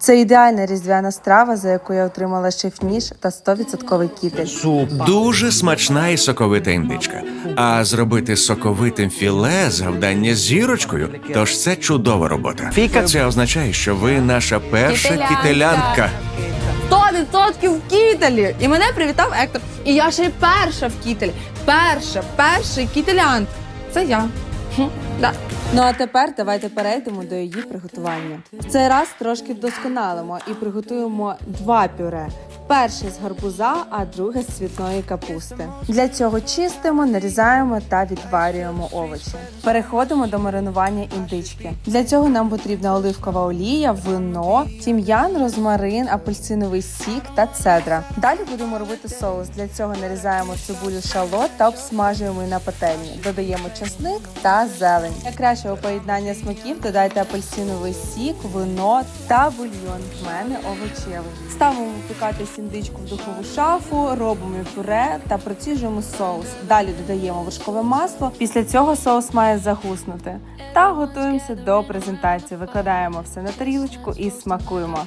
Це ідеальна різдвяна страва, за яку я отримала шеф-ніж та 100% кітель. Дуже смачна і соковита індичка. А зробити соковитим філе завдання з зірочкою. Тож це чудова робота. Фіка Це означає, що ви наша перша Кітелянка. кітелянка. 100% в кітелі. І мене привітав Ектор. І я ще й перша в кітелі. Перша, перший кітелянт. Це я. Хм, да. Ну а тепер давайте перейдемо до її приготування. В цей раз трошки вдосконалимо і приготуємо два пюре. Перше з гарбуза, а друге з цвітної капусти. Для цього чистимо, нарізаємо та відварюємо овочі. Переходимо до маринування індички. Для цього нам потрібна оливкова олія, вино, тім'ян, розмарин, апельсиновий сік та цедра. Далі будемо робити соус. Для цього нарізаємо цибулю шалот та обсмажуємо на пательні. Додаємо чесник та зелень. Для кращого поєднання смаків додайте апельсиновий сік, вино та бульйон. В мене овочевий. Ставимо випікатись індичку в духову шафу, робимо пюре та проціжуємо соус. Далі додаємо вершкове масло. Після цього соус має загуснути. Та готуємося до презентації. Викладаємо все на тарілочку і смакуємо.